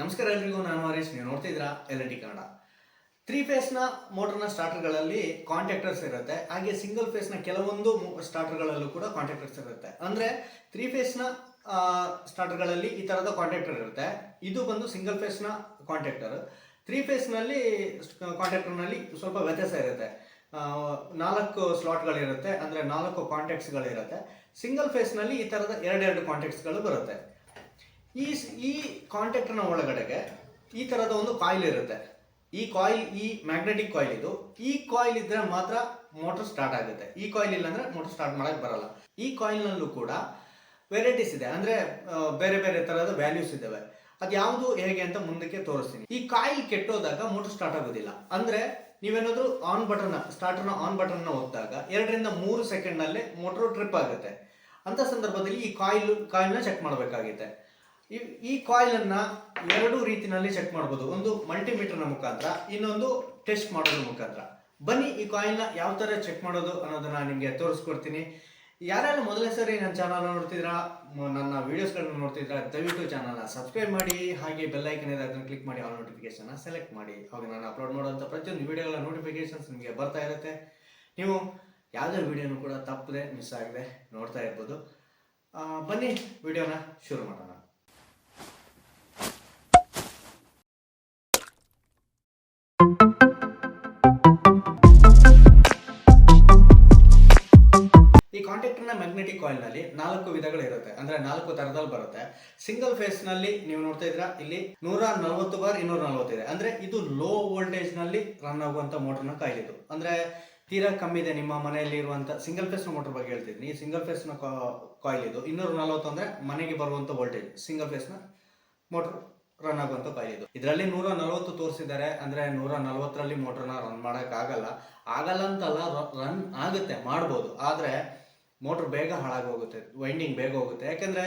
ನಮಸ್ಕಾರ ಎಲ್ರಿಗೂ, ನಾನು ಹರೀಶ್. ನೀವು ನೋಡ್ತಿದ್ದೀರಾ ಎಲ್ ಟಿ ಕನ್ನಡ. ತ್ರೀ ಫೇಸ್ನ ಮೋಟರ್ನ ಸ್ಟಾರ್ಟರ್ಗಳಲ್ಲಿ ಕಾಂಟ್ಯಾಕ್ಟರ್ಸ್ ಇರುತ್ತೆ. ಹಾಗೆ ಸಿಂಗಲ್ ಫೇಸ್ನ ಕೆಲವೊಂದು ಸ್ಟಾರ್ಟರ್ಗಳಲ್ಲೂ ಕೂಡ ಕಾಂಟ್ಯಾಕ್ಟರ್ಸ್ ಇರುತ್ತೆ. ಅಂದರೆ ತ್ರೀ ಫೇಸ್ನ ಸ್ಟಾರ್ಟರ್ಗಳಲ್ಲಿ ಈ ಥರದ ಕಾಂಟ್ಯಾಕ್ಟರ್ ಇರುತ್ತೆ. ಇದು ಬಂದು ಸಿಂಗಲ್ ಫೇಸ್ನ ಕಾಂಟ್ಯಾಕ್ಟರ್ ತ್ರೀ ಫೇಸ್ನಲ್ಲಿ ಕಾಂಟ್ಯಾಕ್ಟರ್ನಲ್ಲಿ ಸ್ವಲ್ಪ ವ್ಯತ್ಯಾಸ ಇರುತ್ತೆ. ನಾಲ್ಕು ಸ್ಲಾಟ್ಗಳಿರುತ್ತೆ ಅಂದರೆ ನಾಲ್ಕು ಕಾಂಟ್ಯಾಕ್ಟ್ಸ್ಗಳಿರುತ್ತೆ ಸಿಂಗಲ್ ಫೇಸ್ನಲ್ಲಿ ಈ ಥರದ ಎರಡೆರಡು ಕಾಂಟ್ಯಾಕ್ಟ್ಸ್ಗಳು ಬರುತ್ತೆ. ಈ ಈ ಕಾಂಟ್ಯಾಕ್ಟರ್ನ ಒಳಗಡೆಗೆ ಈ ಥರದ ಒಂದು ಕಾಯಿಲ್ ಇರುತ್ತೆ. ಈ ಕಾಯಿಲ್ ಈ ಮ್ಯಾಗ್ನೆಟಿಕ್ ಕಾಯಿಲ್ ಇದು. ಈ ಕಾಯಿಲ್ ಇದ್ರೆ ಮಾತ್ರ ಮೋಟರ್ ಸ್ಟಾರ್ಟ್ ಆಗುತ್ತೆ. ಈ ಕಾಯಿಲ್ ಇಲ್ಲ ಅಂದ್ರೆ ಮೋಟರ್ ಸ್ಟಾರ್ಟ್ ಮಾಡಕ್ ಬರಲ್ಲ. ಈ ಕಾಯಿಲ್ನಲ್ಲೂ ಕೂಡ ವೆರೈಟೀಸ್ ಇದೆ. ಅಂದ್ರೆ ಬೇರೆ ಬೇರೆ ತರಹದ ವ್ಯಾಲ್ಯೂಸ್ ಇದಾವೆ. ಅದು ಯಾವುದು ಹೇಗೆ ಅಂತ ಮುಂದಕ್ಕೆ ತೋರಿಸ್ತೀನಿ. ಈ ಕಾಯಿಲ್ ಕೆಟ್ಟೋದಾಗ ಮೋಟರ್ ಸ್ಟಾರ್ಟ್ ಆಗೋದಿಲ್ಲ. ಅಂದ್ರೆ, ನೀವೇನಾದ್ರೂ ಆನ್ ಬಟನ್ ಸ್ಟಾರ್ಟರ್ನ ಆನ್ ಬಟನ್ ಒತ್ತಿದಾಗ ಎರಡರಿಂದ ಮೂರು ಸೆಕೆಂಡ್ನಲ್ಲಿ ಮೋಟರ್ ಟ್ರಿಪ್ ಆಗುತ್ತೆ. ಅಂತ ಸಂದರ್ಭದಲ್ಲಿ ಈ ಕಾಯಿಲ್ ಕಾಯಿಲ್ನ ಚೆಕ್ ಮಾಡಬೇಕಾಗುತ್ತೆ. ಈ ಈ ಕಾಯಿಲ್ ಅನ್ನ ಎರಡು ರೀತಿಯಲ್ಲಿ ಚೆಕ್ ಮಾಡಬಹುದು ಒಂದು ಮಲ್ಟಿಮೀಟರ್ನ ಮುಖಾಂತರ, ಇನ್ನೊಂದು ಟೆಸ್ಟ್ ಮಾಡೋದ್ರ ಮುಖಾಂತರ. ಬನ್ನಿ ಈ ಕಾಯಿಲ್ನ ಯಾವ ತರ ಚೆಕ್ ಮಾಡೋದು ಅನ್ನೋದನ್ನ ನಿಮಗೆ ತೋರಿಸ್ಕೊಡ್ತೀನಿ. ಯಾರ್ಯಾರು ಮೊದಲೇ ಸರಿ ನನ್ನ ಚಾನಲ್ ನೋಡ್ತಿದ್ರಾ ನನ್ನ ವಿಡಿಯೋಸ್ಗಳನ್ನ ನೋಡ್ತಿದ್ರಾ ದಯವಿಟ್ಟು ಚಾನಲ್ನ ಸಬ್ಸ್ಕ್ರೈಬ್ ಮಾಡಿ, ಹಾಗೆ ಬೆಲ್ ಐಕನ್ ಇದೆ ಅದನ್ನು ಕ್ಲಿಕ್ ಮಾಡಿ ಆಲ್ ನೋಟಿಫಿಕೇಶನ್ ಸೆಲೆಕ್ಟ್ ಮಾಡಿ. ಅವಾಗ ನಾನು ಅಪ್ಲೋಡ್ ಮಾಡುವಂಥ ಪ್ರತಿಯೊಂದು ವಿಡಿಯೋಗಳ ನೋಟಿಫಿಕೇಶನ್ಸ್ ನಿಮಗೆ ಬರ್ತಾ ಇರುತ್ತೆ. ನೀವು ಯಾವುದೇ ವಿಡಿಯೋನು ಕೂಡ ತಪ್ಪದೆ ಮಿಸ್ ಆಗದೆ ನೋಡ್ತಾ ಇರ್ಬೋದು. ಬನ್ನಿ ವಿಡಿಯೋನ ಶುರು ಮಾಡೋಣ. ಕಾಂಟ್ಯಾಕ್ಟರ್ನ ಮ್ಯಾಗ್ನೆಟಿಕ್ ಕಾಯಿಲ್ನಲ್ಲಿ ನಾಲ್ಕು ವಿಧಗಳು ಇರುತ್ತೆ. ಅಂದ್ರೆ ನಾಲ್ಕು ತರದಲ್ಲಿ ಬರುತ್ತೆ. ಸಿಂಗಲ್ ಫೇಸ್ನಲ್ಲಿ ನೀವು ನೋಡ್ತಾ ಇದ್ರ ಇಲ್ಲಿ ನೂರ ನಲವತ್ತು ಬಾರ್ ಇನ್ನೂರ ನಲವತ್ತಿದೆ ಅಂದ್ರೆ ಇದು ಲೋ ವೋಲ್ಟೇಜ್ನಲ್ಲಿ ರನ್ ಆಗುವಂತ ಮೋಟರ್ನ ಕಾಯಿಲ್ ಇದು ಅಂದ್ರೆ ತೀರಾ ಕಮ್ಮಿ ಇದೆ ನಿಮ್ಮ ಮನೆಯಲ್ಲಿ ಇರುವಂತ ಸಿಂಗಲ್ ಫೇಸ್ ಮೋಟರ್ ಬಗ್ಗೆ ಹೇಳ್ತಿದ್ದೀನಿ. ಸಿಂಗಲ್ ಫೇಸ್ನ ಕಾಯಿಲ್ ಇದು ಇನ್ನೂರ ನಲವತ್ತು ಅಂದ್ರೆ ಮನೆಗೆ ಬರುವಂತ ವೋಲ್ಟೇಜ್ ಸಿಂಗಲ್ ಫೇಸ್ನ ಮೋಟರ್ ರನ್ ಆಗುವಂತ ಕಾಯಿಲ್ ಇದು ಇದರಲ್ಲಿ ನೂರ ನಲವತ್ತು ತೋರಿಸಿದ್ದಾರೆ. ಅಂದ್ರೆ ನೂರ ನಲವತ್ತರಲ್ಲಿ ಮೋಟರ್ನ ರನ್ ಮಾಡಕ್ ಆಗಲ್ಲ ಆಗಲ್ಲ ಅಂತಲ್ಲ ರನ್ ಆಗುತ್ತೆ, ಮಾಡ್ಬೋದು. ಆದ್ರೆ ಮೋಟರ್ ಬೇಗ ಹಾಳಾಗಿ ಹೋಗುತ್ತೆ ವೈಂಡಿಂಗ್ ಬೇಗ ಹೋಗುತ್ತೆ. ಯಾಕಂದ್ರೆ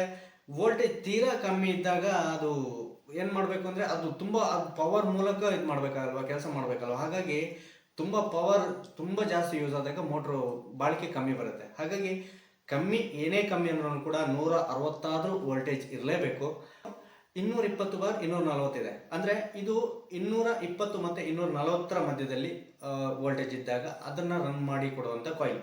ವೋಲ್ಟೇಜ್ ತೀರಾ ಕಮ್ಮಿ ಇದ್ದಾಗ ಅದು ಏನು ಮಾಡಬೇಕು ಅಂದ್ರೆ ಅದು ತುಂಬಾ ಪವರ್ ಮೂಲಕ ಇದು ಮಾಡ್ಬೇಕಲ್ವಾ ಕೆಲಸ ಮಾಡಬೇಕಲ್ವ ಹಾಗಾಗಿ ತುಂಬಾ ಪವರ್ ತುಂಬಾ ಜಾಸ್ತಿ ಯೂಸ್ ಆದಾಗ ಮೋಟ್ರು ಬಾಳಿಕೆ ಕಮ್ಮಿ ಬರುತ್ತೆ. ಹಾಗಾಗಿ ಕಮ್ಮಿ, ಏನೇ ಕಮ್ಮಿ ಅಂದ್ರೂ ಕೂಡ ನೂರ ಅರವತ್ತಾದರೂ ವೋಲ್ಟೇಜ್ ಇರಲೇಬೇಕು. ಇನ್ನೂರ ಇಪ್ಪತ್ತು ಬಾರ್ ಇನ್ನೂರ ನಲವತ್ತಿದೆ ಅಂದ್ರೆ ಇದು ಇನ್ನೂರ ಇಪ್ಪತ್ತು ಮತ್ತೆ ಇನ್ನೂರ ನಲವತ್ತರ ಮಧ್ಯದಲ್ಲಿ ವೋಲ್ಟೇಜ್ ಇದ್ದಾಗ ಅದನ್ನ ರನ್ ಮಾಡಿ ಕೊಡುವಂಥ ಕಾಯಿಲ್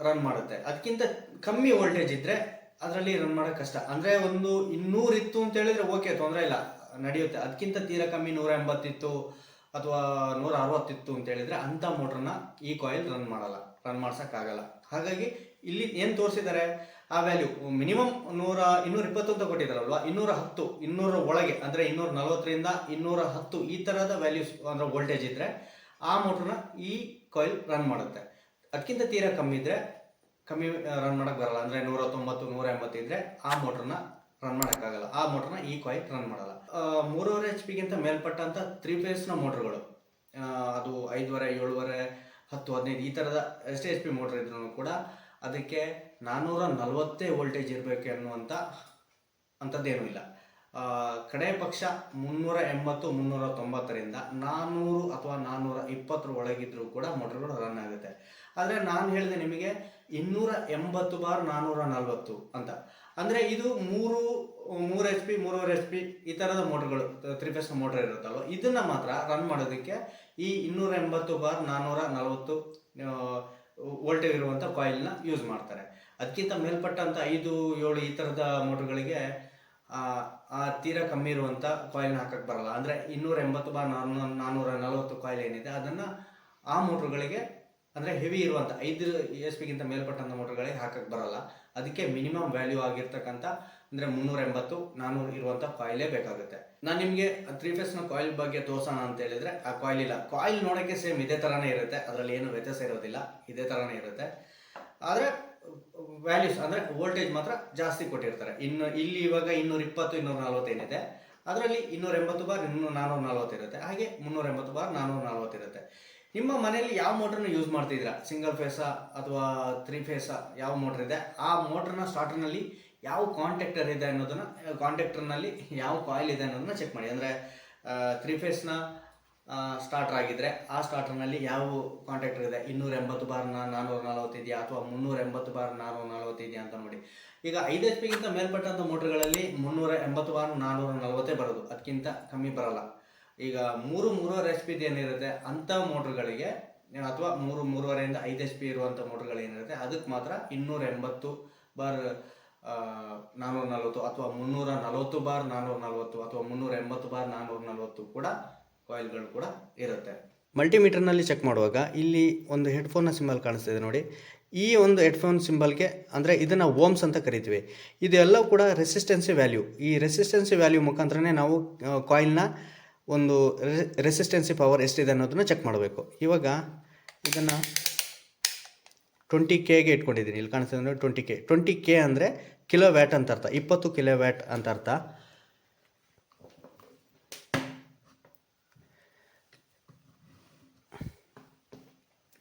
ರನ್ ಮಾಡುತ್ತೆ. ಅದಕ್ಕಿಂತ ಕಮ್ಮಿ ವೋಲ್ಟೇಜ್ ಇದ್ರೆ ಅದರಲ್ಲಿ ರನ್ ಮಾಡೋಕೆ ಕಷ್ಟ. ಅಂದ್ರೆ ಒಂದು ಇನ್ನೂರು ಇತ್ತು ಅಂತ ಹೇಳಿದ್ರೆ ಓಕೆ ತೊಂದರೆ ಇಲ್ಲ. ನಡೆಯುತ್ತೆ. ಅದಕ್ಕಿಂತ ತೀರಾ ಕಮ್ಮಿ ನೂರ ಎಂಬತ್ತಿತ್ತು ಅಥವಾ ನೂರ ಅರವತ್ತಿತ್ತು ಅಂತ ಹೇಳಿದ್ರೆ ಅಂತ ಮೋಟ್ರನ್ನ ಈ ಕಾಯಿಲ್ ರನ್ ಮಾಡಲ್ಲ. ರನ್ ಮಾಡ್ಸೋಕ್ಕಾಗಲ್ಲ ಹಾಗಾಗಿ ಇಲ್ಲಿ ಏನು ತೋರಿಸಿದ್ದಾರೆ? ಆ ವ್ಯಾಲ್ಯೂ ಮಿನಿಮಮ್ ನೂರ, ಇನ್ನೂರ ಇಪ್ಪತ್ತು ಅಂತ ಕೊಟ್ಟಿದ್ದಾರಲ್ವ? ಇನ್ನೂರ ಹತ್ತು, ಇನ್ನೂರ ಒಳಗೆ, ಅಂದ್ರೆ ಇನ್ನೂರ ನಲವತ್ತರಿಂದ ಇನ್ನೂರ ಹತ್ತು ಈ ಥರದ ವ್ಯಾಲ್ಯೂಸ್ ಅಂದ್ರೆ ವೋಲ್ಟೇಜ್ ಇದ್ರೆ ಆ ಮೋಟ್ರನ್ನ ಈ ಕಾಯಿಲ್ ರನ್ ಮಾಡುತ್ತೆ. ಅದಕ್ಕಿಂತ ತೀರಾ ಕಮ್ಮಿ ಇದ್ರೆ ಕಮ್ಮಿ ರನ್ ಮಾಡಕ್ ಬರಲ್ಲ. ಅಂದ್ರೆ ನೂರ ತೊಂಬತ್ತು ನೂರ ಎಂಬತ್ತು ಇದ್ರೆ ಆ ಮೋಟ್ರನ್ನ ರನ್ ಮಾಡೋಕ್ಕಾಗಲ್ಲ. ಆ ಮೋಟ್ರನ್ನ ಈ ಕಾಯಿಲ್ ರನ್ ಮಾಡಲ್ಲ. ಮೂರುವರೆ ಎಚ್ ಪಿಗಿಂತ ಮೇಲ್ಪಟ್ಟಂತ ತ್ರೀ ಫೇಸ್ನ ಮೋಟ್ರ್ಗಳು. ಅದು ಐದುವರೆ, ಏಳುವರೆ, ಹತ್ತು, ಹದಿನೈದು, ಈ ಥರದ ಎಷ್ಟೇ ಎಚ್ ಪಿ ಮೋಟ್ರ್ ಇದ್ರೂ ಕೂಡ ಅದಕ್ಕೆ ನಾನ್ನೂರ ನಲವತ್ತೇ ವೋಲ್ಟೇಜ್ ಇರಬೇಕು ಅನ್ನುವಂಥ ಅಂಥದ್ದೇನೂ ಇಲ್ಲ. ಕಡೆ ಪಕ್ಷ ಮುನ್ನೂರ ಎಂಬತ್ತು, ಮುನ್ನೂರ ತೊಂಬತ್ತರಿಂದ ನಾನ್ನೂರು ಅಥವಾ ನಾನ್ನೂರ ಇಪ್ಪತ್ತರ ಒಳಗಿದ್ರೂ ಕೂಡ ಮೋಟರ್ಗಳು ರನ್ ಆಗುತ್ತೆ. ಆದರೆ ನಾನು ಹೇಳಿದೆ ನಿಮಗೆ ಇನ್ನೂರ ಎಂಬತ್ತು ಬಾರ್ ನಾನ್ನೂರ ನಲ್ವತ್ತು ಅಂತ. ಅಂದರೆ ಇದು ಮೂರು ಮೂರು ಎಚ್ ಪಿ ಮೂರುವರೆ ಎಚ್ ಪಿ ಈ ಥರದ ಮೋಟರ್ಗಳು ತ್ರೀ ಫೇಸ್ ಮೋಟರ್ ಇರುತ್ತಲ್ವ? ಇದನ್ನ ಮಾತ್ರ ರನ್ ಮಾಡೋದಕ್ಕೆ ಈ ಇನ್ನೂರ ಎಂಬತ್ತು ಬಾರ್ ನಾನ್ನೂರ ನಲವತ್ತು ವೋಲ್ಟೇಜ್ ಇರುವಂಥ ಕಾಯಿಲ್ನ ಯೂಸ್ ಮಾಡ್ತಾರೆ. ಅದಕ್ಕಿಂತ ಮೇಲ್ಪಟ್ಟಂಥ ಐದು, ಏಳು ಈ ಥರದ ಮೋಟರ್ಗಳಿಗೆ ತೀರಾ ಕಮ್ಮಿ ಇರುವಂಥ ಕಾಯಿಲ್ನ ಹಾಕಕ್ಕೆ ಬರಲ್ಲ. ಅಂದರೆ ಇನ್ನೂರ ಎಂಬತ್ತು ನಾನ್ನೂರ ನಾನ್ನೂರ ನಲವತ್ತು ಕಾಯಿಲ್ ಏನಿದೆ, ಅದನ್ನು ಆ ಮೋಟ್ರುಗಳಿಗೆ ಅಂದರೆ ಹೆವಿ ಇರುವಂಥ ಐದು ಎಸ್ ಪಿಗಿಂತ ಮೇಲ್ಪಟ್ಟಂಥ ಮೋಟ್ರುಗಳಿಗೆ ಹಾಕಕ್ಕೆ ಬರಲ್ಲ. ಅದಕ್ಕೆ ಮಿನಿಮಮ್ ವ್ಯಾಲ್ಯೂ ಆಗಿರ್ತಕ್ಕಂಥ ಅಂದರೆ ಮುನ್ನೂರ ಎಂಬತ್ತು ನಾನ್ನೂರು ಇರುವಂಥ ಕಾಯಿಲೇ ಬೇಕಾಗುತ್ತೆ. ನಾನು ನಿಮಗೆ ತ್ರೀ ಫೇಸ್ನ ಕಾಯಿಲ್ ಬಗ್ಗೆ ತೋರ್ಸೋಣ ಅಂತ ಹೇಳಿದ್ರೆ, ಆ ಕಾಯಿಲ್ ಇಲ್ಲ. ಕಾಯಿಲ್ ನೋಡೋಕ್ಕೆ ಸೇಮ್ ಇದೇ ಥರನೇ ಇರುತ್ತೆ. ಅದರಲ್ಲಿ ಏನು ವ್ಯತ್ಯಾಸ ಇರೋದಿಲ್ಲ. ಇದೇ ಥರನೇ ಇರುತ್ತೆ. ಆದರೆ ವ್ಯಾಲ್ಯೂಸ್ ಅಂದರೆ ವೋಲ್ಟೇಜ್ ಮಾತ್ರ ಜಾಸ್ತಿ ಕೊಟ್ಟಿರ್ತಾರೆ. ಇನ್ನು ಇಲ್ಲಿ ಇವಾಗ ಇನ್ನೂರ ಇಪ್ಪತ್ತು, ಇನ್ನೂರ ನಲ್ವತ್ತೇನಿದೆ. ಅದರಲ್ಲಿ ಇನ್ನೂರ ಎಂಬತ್ತು ಬಾರ್ ಇನ್ನೂರ ನಾನ್ನೂರ ನಲ್ವತ್ತು ಇರುತ್ತೆ ಹಾಗೆ ಮುನ್ನೂರ ಎಂಬತ್ತು ಬಾರ್ ನಾನ್ನೂರ ನಲ್ವತ್ತು ಇರುತ್ತೆ ನಿಮ್ಮ ಮನೆಯಲ್ಲಿ ಯಾವ ಮೋಟ್ರನ್ನ ಯೂಸ್ ಮಾಡ್ತಿದ್ದೀರಾ? ಸಿಂಗಲ್ ಫೇಸಾ ಅಥವಾ ತ್ರೀ ಫೇಸಾ ಯಾವ ಮೋಟ್ರ್ ಇದೆ? ಆ ಮೋಟ್ರನ್ನ ಸ್ಟಾರ್ಟರ್ನಲ್ಲಿ ಯಾವ ಕಾಂಟ್ಯಾಕ್ಟರ್ ಇದೆ ಅನ್ನೋದನ್ನ ಕಾಂಟ್ಯಾಕ್ಟರ್ನಲ್ಲಿ ಯಾವ ಕಾಯಿಲ್ ಇದೆ ಅನ್ನೋದನ್ನ ಚೆಕ್ ಮಾಡಿ. ಅಂದರೆ ತ್ರೀ ಫೇಸ್ನ ಸ್ಟಾರ್ಟರ್ ಆಗಿದ್ರೆ ಆ ಸ್ಟಾರ್ಟರ್ನಲ್ಲಿ ಯಾವ ಕಾಂಟ್ಯಾಕ್ಟರ್ ಇದೆ? ಇನ್ನೂರ ಎಂಬತ್ತು ಬಾರ್ ನಾನ್ನೂರ ನಲವತ್ತಿದೆಯಾ ಅಥವಾ ಮುನ್ನೂರ ಎಂಬತ್ತು ಬಾರ್ ನಾನ್ನೂರ ನಲವತ್ತಿದೆಯಾ ಅಂತ ನೋಡಿ. ಈಗ ಐದು ಎಚ್ ಪಿಗಿಂತ ಮೇಲ್ಪಟ್ಟಂಥ ಮೋಟ್ರ್ಗಳಲ್ಲಿ ಮುನ್ನೂರ ಎಂಬತ್ತು ಬಾರ್ ನಾನ್ನೂರ ನಲವತ್ತೇ ಬರೋದು. ಅದಕ್ಕಿಂತ ಕಮ್ಮಿ ಬರಲ್ಲ. ಈಗ ಮೂರು ಮೂರುವರೆ ಎಚ್ ಪಿದು ಏನಿರುತ್ತೆ? ಅಂಥ ಮೋಟ್ರ್ಗಳಿಗೆ ಅಥವಾ ಮೂರು ಮೂರುವರೆಯಿಂದ ಐದು ಎಚ್ ಪಿ ಇರುವಂಥ ಮೋಟ್ರ್ಗಳು ಏನಿರುತ್ತೆ? ಅದಕ್ಕೆ ಮಾತ್ರ ಇನ್ನೂರ ಎಂಬತ್ತು ಬಾರ್ ನಾನ್ನೂರ ನಲವತ್ತು ಅಥವಾ ಮುನ್ನೂರ ನಲವತ್ತು ಬಾರ್ ನಾನ್ನೂರ ನಲವತ್ತು ಅಥವಾ ಮುನ್ನೂರ ಎಂಬತ್ತು ಬಾರ್ ನಾನ್ನೂರ ನಲವತ್ತು ಕೂಡ ಕಾಯಿಲ್ಗಳು ಕೂಡ ಇರುತ್ತೆ. ಮಲ್ಟಿಮೀಟರ್ನಲ್ಲಿ ಚೆಕ್ ಮಾಡುವಾಗ ಇಲ್ಲಿ ಒಂದು ಹೆಡ್ಫೋನ್ನ ಸಿಂಬಲ್ ಕಾಣಿಸ್ತಿದೆ ನೋಡಿ. ಈ ಒಂದು ಹೆಡ್ಫೋನ್ ಸಿಂಬಲ್ಗೆ ಅಂದರೆ ಇದನ್ನು ಓಮ್ಸ್ ಅಂತ ಕರಿತೀವಿ. ಇದೆಲ್ಲವೂ ಕೂಡ ರೆಸಿಸ್ಟೆನ್ಸಿ ವ್ಯಾಲ್ಯೂ. ಈ ರೆಸಿಸ್ಟೆನ್ಸಿ ವ್ಯಾಲ್ಯೂ ಮುಖಾಂತರನೇ ನಾವು ಕಾಯಿಲ್ನ ಒಂದು ರೆಸಿಸ್ಟೆನ್ಸಿ ಪವರ್ ಎಷ್ಟಿದೆ ಅನ್ನೋದನ್ನು ಚೆಕ್ ಮಾಡಬೇಕು. ಇವಾಗ ಇದನ್ನು ಟ್ವೆಂಟಿ ಕೆಗೆ ಇಟ್ಕೊಂಡಿದ್ದೀನಿ. ಇಲ್ಲಿ ಕಾಣಿಸ್ತಿದೆ ಅಂದರೆ ಟ್ವೆಂಟಿ ಕೆ. ಟ್ವೆಂಟಿ ಕೆ ಅಂದರೆ ಕಿಲೋ ವ್ಯಾಟ್ ಅಂತ ಅರ್ಥ. ಇಪ್ಪತ್ತು ಕಿಲೋ ವ್ಯಾಟ್ ಅಂತ ಅರ್ಥ.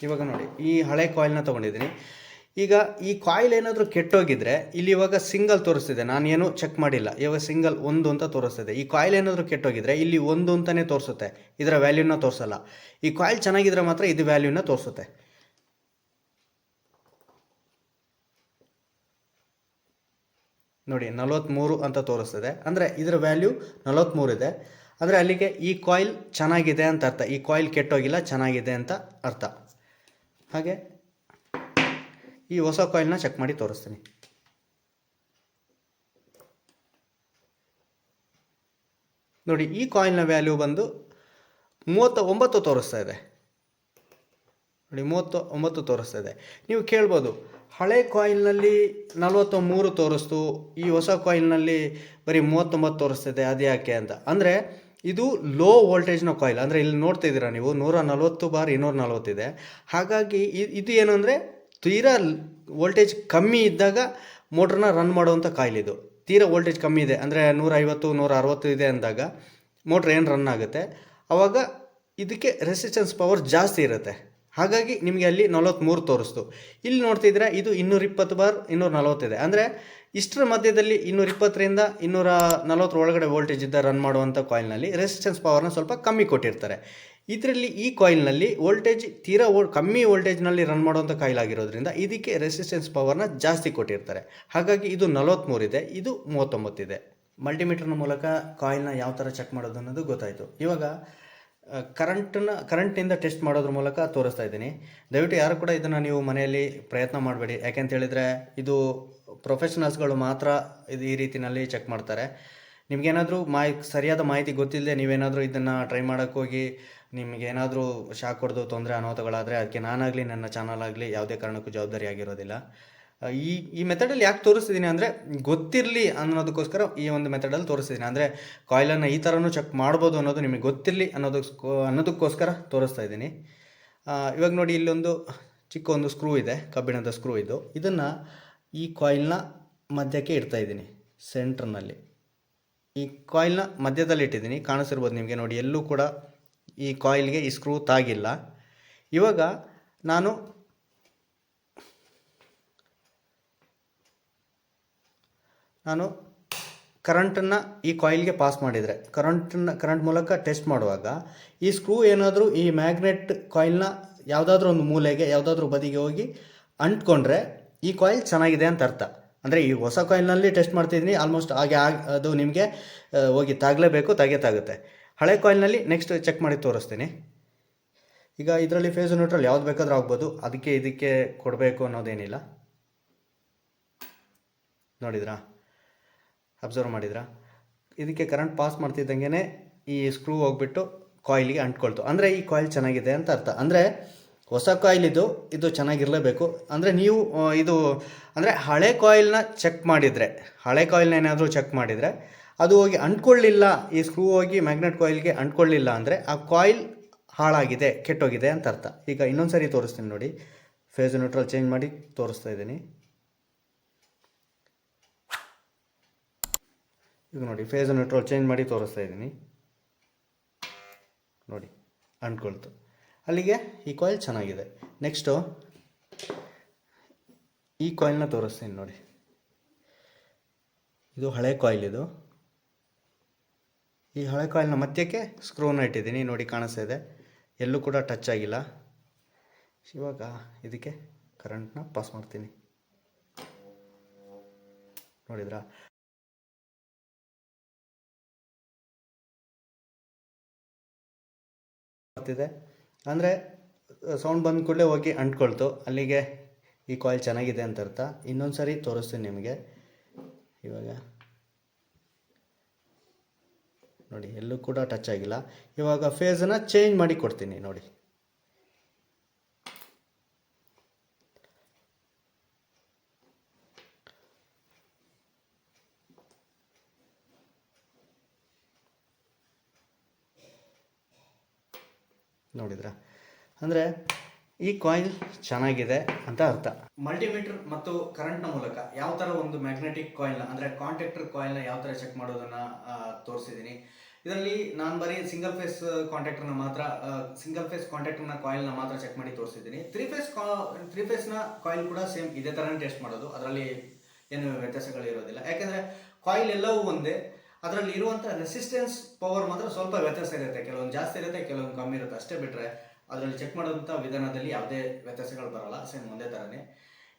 ಇವಾಗ ನೋಡಿ, ಈ ಹಳೆ ಕಾಯಿಲ್ನ ತೊಗೊಂಡಿದ್ದೀನಿ. ಈಗ ಈ ಕಾಯಿಲ್ ಏನಾದರೂ ಕೆಟ್ಟೋಗಿದ್ರೆ ಇಲ್ಲಿ ಇವಾಗ ಸಿಂಗಲ್ ತೋರಿಸ್ತಿದೆ. ನಾನೇನು ಚೆಕ್ ಮಾಡಿಲ್ಲ. ಇವಾಗ ಸಿಂಗಲ್ ಒಂದು ಅಂತ ತೋರಿಸ್ತಿದೆ. ಈ ಕಾಯಿಲ್ ಏನಾದರೂ ಕೆಟ್ಟೋಗಿದ್ರೆ ಇಲ್ಲಿ ಒಂದು ಅಂತಲೇ ತೋರಿಸುತ್ತೆ. ಇದರ ವ್ಯಾಲ್ಯೂನ ತೋರಿಸಲ್ಲ. ಈ ಕಾಯಿಲ್ ಚೆನ್ನಾಗಿದ್ರೆ ಮಾತ್ರ ಇದು ವ್ಯಾಲ್ಯೂನ ತೋರಿಸುತ್ತೆ. ನೋಡಿ ನಲವತ್ತ್ಮೂರು ಅಂತ ತೋರಿಸ್ತಿದೆ. ಅಂದರೆ ಇದರ ವ್ಯಾಲ್ಯೂ ನಲವತ್ತ್ಮೂರು ಇದೆ. ಅಂದರೆ ಅಲ್ಲಿಗೆ ಈ ಕಾಯಿಲ್ ಚೆನ್ನಾಗಿದೆ ಅಂತ ಅರ್ಥ. ಈ ಕಾಯಿಲ್ ಕೆಟ್ಟೋಗಿಲ್ಲ, ಚೆನ್ನಾಗಿದೆ ಅಂತ ಅರ್ಥ. ಹಾಗೆ ಈ ಹೊಸ ಕಾಯಿಲ್ನ ಚೆಕ್ ಮಾಡಿ ತೋರಿಸ್ತೀನಿ. ನೋಡಿ, ಈ ಕಾಯಿಲ್ನ ವ್ಯಾಲ್ಯೂ ಬಂದು ಮೂವತ್ತ ಒಂಬತ್ತು ತೋರಿಸ್ತಾ ಇದೆ. ನೋಡಿ ಮೂವತ್ತು ಒಂಬತ್ತು ತೋರಿಸ್ತಾ ಇದೆ. ನೀವು ಕೇಳ್ಬೋದು, ಹಳೆ ಕಾಯಿಲ್ನಲ್ಲಿ ನಲವತ್ತ ಮೂರು ತೋರಿಸ್ತು, ಈ ಹೊಸ ಕಾಯಿಲ್ನಲ್ಲಿ ಬರೀ ಮೂವತ್ತೊಂಬತ್ತು ತೋರಿಸ್ತಿದೆ ಅದು ಯಾಕೆ ಅಂತ. ಅಂದರೆ ಇದು ಲೋ ವೋಲ್ಟೇಜ್ನ ಕಾಯಿಲ್ ಅಂದರೆ ಇಲ್ಲಿ ನೋಡ್ತಾ ಇದ್ದೀರಾ ನೀವು? ನೂರ ನಲವತ್ತು ಬಾರ್ ಇನ್ನೂರ ನಲವತ್ತಿದೆ ಹಾಗಾಗಿ ಇದು ಏನು ಅಂದರೆ ತೀರಾ ವೋಲ್ಟೇಜ್ ಕಮ್ಮಿ ಇದ್ದಾಗ ಮೋಟ್ರನ್ನ ರನ್ ಮಾಡುವಂಥ ಕಾಯಿಲ್ ಇದು. ತೀರಾ ವೋಲ್ಟೇಜ್ ಕಮ್ಮಿ ಇದೆ. ಅಂದರೆ ನೂರ ಐವತ್ತು ನೂರ ಅರವತ್ತು ಇದೆ ಅಂದಾಗ ಮೋಟ್ರ್ ಏನು ರನ್ ಆಗುತ್ತೆ? ಆವಾಗ ಇದಕ್ಕೆ ರೆಸಿಸ್ಟೆನ್ಸ್ ಪವರ್ ಜಾಸ್ತಿ ಇರುತ್ತೆ. ಹಾಗಾಗಿ ನಿಮಗೆ ಅಲ್ಲಿ ನಲವತ್ತ್ಮೂರು ತೋರಿಸ್ತು. ಇಲ್ಲಿ ನೋಡ್ತಿದ್ರೆ ಇದು ಇನ್ನೂರ ಇಪ್ಪತ್ತು ಬಾರ್ ಇನ್ನೂರ ನಲವತ್ತಿದೆ. ಅಂದರೆ ಇಷ್ಟರ ಮಧ್ಯದಲ್ಲಿ ಇನ್ನೂರ ಇಪ್ಪತ್ತರಿಂದ ಇನ್ನೂರ ನಲವತ್ತರ ಒಳಗಡೆ ವೋಲ್ಟೇಜ್ ಇದ್ದ ರನ್ ಮಾಡುವಂಥ ಕಾಯಿಲ್ನಲ್ಲಿ ರೆಸಿಸ್ಟೆನ್ಸ್ ಪವರ್ನ ಸ್ವಲ್ಪ ಕಮ್ಮಿ ಕೊಟ್ಟಿರ್ತಾರೆ. ಇದರಲ್ಲಿ ಈ ಕಾಯಿಲ್ನಲ್ಲಿ ವೋಲ್ಟೇಜ್ ತೀರಾ ವೋ ಕಮ್ಮಿ ವೋಲ್ಟೇಜ್ನಲ್ಲಿ ರನ್ ಮಾಡುವಂಥ ಕಾಯಿಲ್ ಆಗಿರೋದ್ರಿಂದ ಇದಕ್ಕೆ ರೆಸಿಸ್ಟೆನ್ಸ್ ಪವರ್ನ ಜಾಸ್ತಿ ಕೊಟ್ಟಿರ್ತಾರೆ. ಹಾಗಾಗಿ ಇದು ನಲವತ್ತ್ಮೂರಿದೆ ಇದು ಮೂವತ್ತೊಂಬತ್ತಿದೆ ಮಲ್ಟಿಮೀಟರ್ನ ಮೂಲಕ ಕಾಯಿಲ್ನ ಯಾವ ಥರ ಚೆಕ್ ಮಾಡೋದು ಅನ್ನೋದು ಗೊತ್ತಾಯಿತು. ಇವಾಗ ಕರೆಂಟನ್ನ ಕರೆಂಟ್ನಿಂದ ಟೆಸ್ಟ್ ಮಾಡೋದ್ರ ಮೂಲಕ ತೋರಿಸ್ತಾ ಇದ್ದೀನಿ. ದಯವಿಟ್ಟು ಯಾರು ಕೂಡ ಇದನ್ನು ನೀವು ಮನೆಯಲ್ಲಿ ಪ್ರಯತ್ನ ಮಾಡಬೇಡಿ. ಯಾಕೆಂತ ಹೇಳಿದರೆ ಇದು ಪ್ರೊಫೆಷನಲ್ಸ್ಗಳು ಮಾತ್ರ ಇದು ಈ ರೀತಿಯಲ್ಲಿ ಚೆಕ್ ಮಾಡ್ತಾರೆ. ನಿಮಗೇನಾದರೂ ಮಾಹಿ ಸರಿಯಾದ ಮಾಹಿತಿ ಗೊತ್ತಿಲ್ಲದೆ ನೀವೇನಾದರೂ ಇದನ್ನು ಟ್ರೈ ಮಾಡೋಕ್ಕೋಗಿ ನಿಮಗೇನಾದರೂ ಶಾಕ್ ಹೊಡೆದು ತೊಂದರೆ ಅನಾಹುತಗಳಾದರೆ, ಅದಕ್ಕೆ ನಾನಾಗಲಿ, ನನ್ನ ಚಾನಲ್ ಆಗಲಿ ಯಾವುದೇ ಕಾರಣಕ್ಕೂ ಜವಾಬ್ದಾರಿ ಆಗಿರೋದಿಲ್ಲ ಈ ಈ ಮೆಥಡಲ್ಲಿ ಯಾಕೆ ತೋರಿಸ್ತಿದ್ದೀನಿ ಅಂದರೆ ಗೊತ್ತಿರಲಿ ಅನ್ನೋದಕ್ಕೋಸ್ಕರ ಈ ಒಂದು ಮೆಥಡಲ್ಲಿ ತೋರಿಸ್ತಿದ್ದೀನಿ ಅಂದರೆ ಕಾಯಿಲನ್ನು ಈ ಥರನೂ ಚೆಕ್ ಮಾಡ್ಬೋದು ಅನ್ನೋದು ನಿಮಗೆ ಗೊತ್ತಿರಲಿ ಅನ್ನೋದಕ್ಕೋ ಅನ್ನೋದಕ್ಕೋಸ್ಕರ ತೋರಿಸ್ತಾ ಇದ್ದೀನಿ. ಇವಾಗ ನೋಡಿ ಇಲ್ಲೊಂದು ಚಿಕ್ಕ ಒಂದು ಸ್ಕ್ರೂ ಇದೆ, ಕಬ್ಬಿಣದ ಸ್ಕ್ರೂ ಇದು. ಇದನ್ನು ಈ ಕಾಯಿಲ್ನ ಮಧ್ಯಕ್ಕೆ ಇಡ್ತಾ ಇದ್ದೀನಿ ಸೆಂಟ್ರ್ನಲ್ಲಿ ಈ ಕಾಯಿಲ್ನ ಮಧ್ಯದಲ್ಲಿ ಇಟ್ಟಿದ್ದೀನಿ. ಕಾಣಿಸಿರ್ಬೋದು ನಿಮಗೆ, ನೋಡಿ ಎಲ್ಲೂ ಕೂಡ ಈ ಕಾಯಿಲ್ಗೆ ಈ ಸ್ಕ್ರೂ ತಾಗಿಲ್ಲ. ಇವಾಗ ನಾನು ನಾನು ಕರೆಂಟನ್ನು ಈ ಕಾಯಿಲ್ಗೆ ಪಾಸ್ ಮಾಡಿದರೆ, ಕರೆಂಟನ್ನು, ಕರೆಂಟ್ ಮೂಲಕ ಟೆಸ್ಟ್ ಮಾಡುವಾಗ ಈ ಸ್ಕ್ರೂ ಏನಾದರೂ ಈ ಮ್ಯಾಗ್ನೆಟ್ ಕಾಯಿಲ್ನ ಯಾವುದಾದ್ರೂ ಒಂದು ಮೂಲೆಗೆ, ಯಾವುದಾದ್ರೂ ಬದಿಗೆ ಹೋಗಿ ಅಂಟ್ಕೊಂಡ್ರೆ ಈ ಕಾಯಿಲ್ ಚೆನ್ನಾಗಿದೆ ಅಂತ ಅರ್ಥ. ಅಂದರೆ ಈ ಹೊಸ ಕಾಯಿಲ್ನಲ್ಲಿ ಟೆಸ್ಟ್ ಮಾಡ್ತಿದ್ದೀನಿ, ಆಲ್ಮೋಸ್ಟ್ ಹಾಗೆ ಅದು ನಿಮಗೆ ಹೋಗಿ ತಾಗಲೇಬೇಕು, ತಾಗೇತಾಗುತ್ತೆ. ಹಳೆ ಕಾಯಿಲ್ನಲ್ಲಿ ನೆಕ್ಸ್ಟ್ ಚೆಕ್ ಮಾಡಿ ತೋರಿಸ್ತೀನಿ. ಈಗ ಇದರಲ್ಲಿ ಫೇಸ್ ನ್ಯೂಟ್ರಲ್ ಯಾವ್ದು ಬೇಕಾದ್ರೂ ಆಗ್ಬೋದು. ಅದಕ್ಕೆ ಇದಕ್ಕೆ ಕೊಡಬೇಕು ಅನ್ನೋದೇನಿಲ್ಲ. ನೋಡಿದ್ರಾ? ಅಬ್ಸರ್ವ್ ಮಾಡಿದ್ರಾ? ಇದಕ್ಕೆ ಕರೆಂಟ್ ಪಾಸ್ ಮಾಡ್ತಿದ್ದಂಗೆ ಈ ಸ್ಕ್ರೂ ಹೋಗ್ಬಿಟ್ಟು ಕಾಯಿಲಿಗೆ ಅಂಟ್ಕೊಳ್ತು. ಅಂದರೆ ಈ ಕಾಯಿಲ್ ಚೆನ್ನಾಗಿದೆ ಅಂತ ಅರ್ಥ. ಅಂದರೆ ಹೊಸ ಇದು ಇದು ಚೆನ್ನಾಗಿರಲೇಬೇಕು. ಅಂದರೆ ನೀವು ಇದು, ಅಂದರೆ ಹಳೆ ಕಾಯಿಲ್ನ ಚೆಕ್ ಮಾಡಿದರೆ, ಹಳೆ ಕಾಯಿಲ್ನ ಏನಾದರೂ ಚೆಕ್ ಮಾಡಿದರೆ, ಅದು ಹೋಗಿ ಅಂಟ್ಕೊಳ್ಳಿಲ್ಲ, ಈ ಸ್ಕ್ರೂ ಹೋಗಿ ಮ್ಯಾಗ್ನೆಟ್ ಕಾಯಿಲ್ಗೆ ಅಂಟ್ಕೊಳ್ಳಿಲ್ಲ ಅಂದರೆ ಆ ಕಾಯಿಲ್ ಹಾಳಾಗಿದೆ, ಕೆಟ್ಟೋಗಿದೆ ಅಂತ ಅರ್ಥ. ಈಗ ಇನ್ನೊಂದು ಸರಿ ತೋರಿಸ್ತೀನಿ ನೋಡಿ. ಫೇಸ್ ನ್ಯೂಟ್ರಲ್ ಚೇಂಜ್ ಮಾಡಿ ತೋರಿಸ್ತಾ ಇದ್ದೀನಿ. ಈಗ ನೋಡಿ ಫೇಸ್ ನ್ಯೂಟ್ರಲ್ ಚೇಂಜ್ ಮಾಡಿ ತೋರಿಸ್ತಾ ಇದ್ದೀನಿ. ನೋಡಿ, ಅಂಟ್ಕೊಳ್ತು. ಅಲ್ಲಿಗೆ ಈ ಕಾಯಿಲ್ ಚೆನ್ನಾಗಿದೆ. ನೆಕ್ಸ್ಟು ಈ ಕಾಯಿಲ್ನ ತೋರಿಸ್ತೀನಿ ನೋಡಿ. ಇದು ಹಳೆ ಕಾಯಿಲ್ ಇದು. ಈ ಹಳೆ ಕಾಯಿಲ್ನ ಮಧ್ಯಕ್ಕೆ ಸ್ಕ್ರೂನ ಇಟ್ಟಿದ್ದೀನಿ. ನೋಡಿ, ಕಾಣಿಸ್ತಾ ಇದೆ. ಎಲ್ಲೂ ಕೂಡ ಟಚ್ ಆಗಿಲ್ಲ. ಇವಾಗ ಇದಕ್ಕೆ ಕರೆಂಟ್ನ ಪಾಸ್ ಮಾಡ್ತೀನಿ. ನೋಡಿದ್ರಾ? ಬರ್ತಿದೆ ಅಂದರೆ ಸೌಂಡ್ ಬಂದ ಕೂಡಲೇ ಹೋಗಿ ಅಂಟ್ಕೊಳ್ತು. ಅಲ್ಲಿಗೆ ಈ ಕಾಯಿಲ್ ಚೆನ್ನಾಗಿದೆ ಅಂತ ಅರ್ಥ. ಇನ್ನೊಂದು ಸಾರಿ ತೋರಿಸ್ತೀನಿ ನಿಮಗೆ. ಇವಾಗ ನೋಡಿ, ಎಲ್ಲೂ ಕೂಡ ಟಚ್ ಆಗಿಲ್ಲ. ಇವಾಗ ಫೇಸನ್ನು ಚೇಂಜ್ ಮಾಡಿ ಕೊಡ್ತೀನಿ ನೋಡಿ. ನೋಡಿದ್ರಾ? ಅಂದರೆ ಈ ಕಾಯಿಲ್ ಚೆನ್ನಾಗಿದೆ ಅಂತ ಅರ್ಥ. ಮಲ್ಟಿಮೀಟರ್ ಮತ್ತು ಕರೆಂಟ್ನ ಮೂಲಕ ಯಾವ ಥರ ಒಂದು ಮ್ಯಾಗ್ನೆಟಿಕ್ ಕಾಯಿಲ್ನ ಅಂದರೆ ಕಾಂಟ್ಯಾಕ್ಟರ್ ಕಾಯಿಲ್ನ ಯಾವ ಥರ ಚೆಕ್ ಮಾಡೋದನ್ನು ತೋರಿಸಿದ್ದೀನಿ ಇದರಲ್ಲಿ ನಾನು ಬರೀ ಸಿಂಗಲ್ ಫೇಸ್ ಕಾಂಟ್ಯಾಕ್ಟರ್ನ ಮಾತ್ರ ಸಿಂಗಲ್ ಫೇಸ್ ಕಾಂಟ್ಯಾಕ್ಟರ್ನ ಕಾಯಿಲ್ನ ಮಾತ್ರ ಚೆಕ್ ಮಾಡಿ ತೋರಿಸಿದ್ದೀನಿ ತ್ರೀ ಫೇಸ್ ತ್ರೀ ಫೇಸ್ನ ಕಾಯಿಲ್ ಕೂಡ ಸೇಮ್ ಇದೇ ಥರನೇ ಟೆಸ್ಟ್ ಮಾಡೋದು. ಅದರಲ್ಲಿ ಏನು ವ್ಯತ್ಯಾಸಗಳು ಇರೋದಿಲ್ಲ ಯಾಕೆಂದರೆ ಕಾಯಿಲ್ ಎಲ್ಲವೂ ಒಂದೇ. ಅದರಲ್ಲಿ ಇರುವಂಥ ರೆಸಿಸ್ಟೆನ್ಸ್ ಪವರ್ ಮಾತ್ರ ಸ್ವಲ್ಪ ವ್ಯತ್ಯಾಸ ಇರುತ್ತೆ. ಕೆಲವೊಂದು ಜಾಸ್ತಿ ಇರುತ್ತೆ, ಕೆಲವೊಂದು ಕಮ್ಮಿ ಇರುತ್ತೆ. ಅಷ್ಟೇ ಬಿಟ್ಟರೆ ಅದರಲ್ಲಿ ಚೆಕ್ ಮಾಡೋಂಥ ವಿಧಾನದಲ್ಲಿ ಯಾವುದೇ ವ್ಯತ್ಯಾಸಗಳು ಬರಲ್ಲ. ಸೇಮ್ ಒಂದೇ ಥರನೇ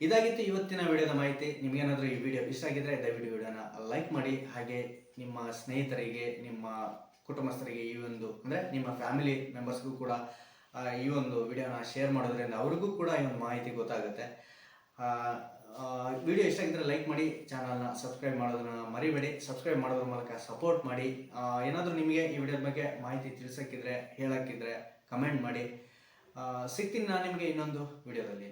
ಇದಾಗಿತ್ತು ಇವತ್ತಿನ ವಿಡಿಯೋದ ಮಾಹಿತಿ. ನಿಮಗೇನಾದರೂ ಈ ವಿಡಿಯೋ ಇಷ್ಟ ಆಗಿದ್ರೆ ದಯವಿಟ್ಟು ವಿಡಿಯೋನ ಲೈಕ್ ಮಾಡಿ. ಹಾಗೆ ನಿಮ್ಮ ಸ್ನೇಹಿತರಿಗೆ, ನಿಮ್ಮ ಕುಟುಂಬಸ್ಥರಿಗೆ ಈ ಒಂದು, ಅಂದರೆ ನಿಮ್ಮ ಫ್ಯಾಮಿಲಿ ಮೆಂಬರ್ಸ್ಗೂ ಕೂಡ ಈ ಒಂದು ವಿಡಿಯೋನ ಶೇರ್ ಮಾಡೋದ್ರಿಂದ ಅವ್ರಿಗೂ ಕೂಡ ಈ ಒಂದು ಮಾಹಿತಿ ಗೊತ್ತಾಗುತ್ತೆ. ವಿಡಿಯೋ ಇಷ್ಟ ಆಗಿದ್ರೆ ಲೈಕ್ ಮಾಡಿ ಚಾನಲ್ನ ಸಬ್ಸ್ಕ್ರೈಬ್ ಮಾಡೋದನ್ನ ಮರಿಬೇಡಿ. ಸಬ್ಸ್ಕ್ರೈಬ್ ಮಾಡೋದ್ರ ಮೂಲಕ ಸಪೋರ್ಟ್ ಮಾಡಿ. ಏನಾದರೂ ನಿಮಗೆ ಈ ವಿಡಿಯೋದ ಬಗ್ಗೆ ಮಾಹಿತಿ ತಿಳಿಸೋಕ್ಕಿದ್ರೆ, ಹೇಳೋಕ್ಕಿದ್ರೆ ಕಮೆಂಟ್ ಮಾಡಿ. ಸಿಗ್ತೀನಿ ನಾನು ನಿಮಗೆ ಇನ್ನೊಂದು ವಿಡಿಯೋದಲ್ಲಿ